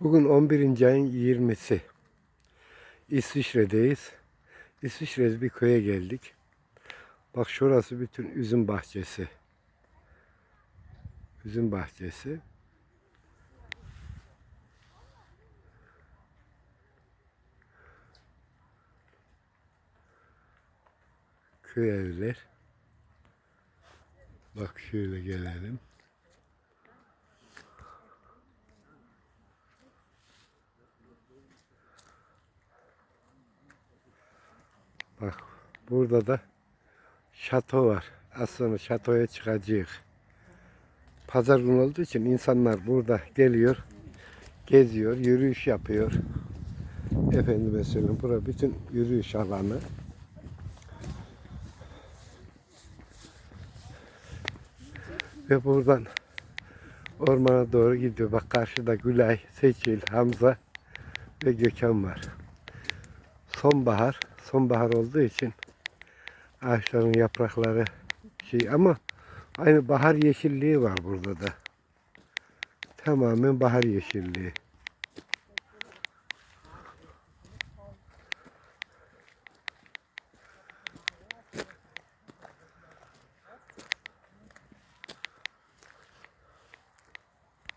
Bugün 11. ayın 20'si. İsviçre'deyiz. İsviçre'de bir köye geldik. Bak şurası bütün üzüm bahçesi. Üzüm bahçesi. Köy evler. Bak şöyle gelelim. Bak burada da şato var. Az sonra şatoya çıkacağız. Pazar günü olduğu için insanlar burada geliyor, geziyor, yürüyüş yapıyor. Efendime söyleyeyim, bura bütün yürüyüş alanı. Ve buradan ormana doğru gidiyor. Bak karşıda Gülay, Seçil, Hamza ve Gökhan var. Sonbahar, sonbahar olduğu için ağaçların yaprakları şey ama aynı bahar yeşilliği var burada da. Tamamen bahar yeşilliği.